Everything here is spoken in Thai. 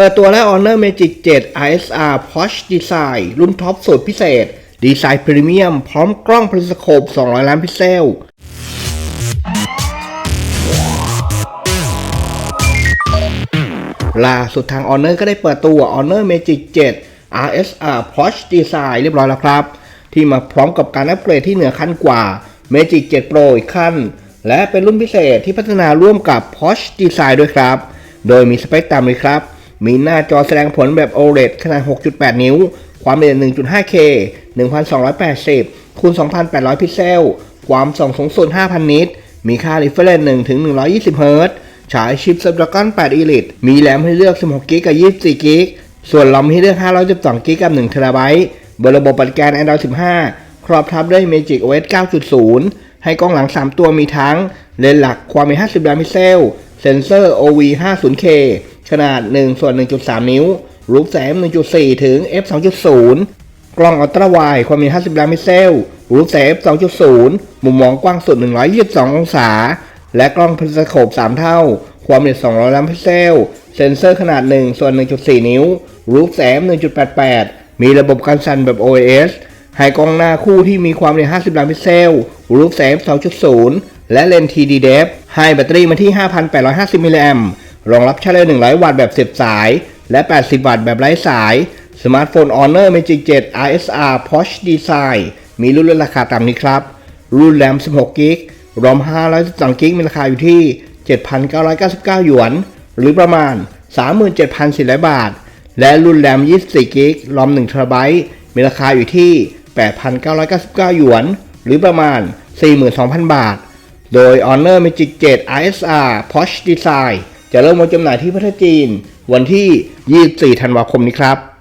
เปิดตัวและ Honor Magic 7 ISR Porsche Design รุ่นท็อปสุดพิเศษ ดีไซน์พรีเมียม พร้อมกล้องพรีสโคป 200 ล้านพิกเซลล่าสุดทาง Honor ก็ได้เปิดตัว Honor Magic 7 RSR Porsche Design เรียบร้อยแล้วครับ ที่มาพร้อมกับการอัปเกรดที่เหนือขั้นกว่า Magic 7 Pro อีกขั้น และเป็นรุ่นพิเศษที่พัฒนาร่วมกับ Porsche Design ด้วยครับ โดยมีสเปคตามเลยครับ มีหน้าจอแสดงผลแบบ OLED ขนาด 6.8 นิ้ว ความละเอียด 1.5K 1280 คูณ 2800 พิกเซล ความส่องสูงสุด 5,000 นิต มีค่า refresh 1ถึง120 Hz ฉายชิป Snapdragon 8 Elite มีแรมให้เลือก 16 g b กับ 24 g b ส่วนลอมให้เลือก 512 g b กับ 1 t b บนระบบปฏิการ Android 15 ครอบทับด้วย Magic OS 9.0 ให้กล้องหลัง 3 ตัวมีทั้ง เลนส์หลักความเป็น50ล้านพิกเซล เซนเซอร์ OV 50K ขนาด 1 ส่วน 1.3 นิ้ว รูปแสง 1.4 ถึง f 2.0 กล้องอัลตร้าไวด์ความมี50 ล้านพิกเซล รูปแสง2.0 มุมมองกว้างสุด 122 องศา และกล้องพรีสโคป 3 เท่า ความละเอียด200 ล้านพิกเซล เซนเซอร์ขนาด 1 ส่วน 1.4 นิ้ว รูปแสง 1.88 มีระบบการสั่นแบบ OIS ให้กล้องหน้าคู่ที่มีความละเอียด50 ล้านพิกเซล รูปแสง 2.0 และเลนส์ TD Depth ให้แบตเตอรี่มาที่ 5,850 มิลลิแอมป์ รองรับชาร์จ100 วัตต์แบบเสียบสาย และ 80 วัตต์แบบไร้สาย สมาร์ทโฟน Honor Magic 7 RSR Porsche Design มีรุ่นลดราคาตามนี้ครับ รุ่นแรม 16 กิกรอม 512 กิกมีราคาอยู่ที่ 7,999 หยวน หรือประมาณ 37,400 บาท และรุ่นแรม 24 กิกรอม1 t b มีราคาอยู่ที่ 8,999 หยวน หรือประมาณ 42,000 บาท โดย Honor Magic 7 ISR Porsche Design จะเริ่มวางจำหน่ายที่ประเทศจีน วันที่ 24 ธันวาคมนี้ครับ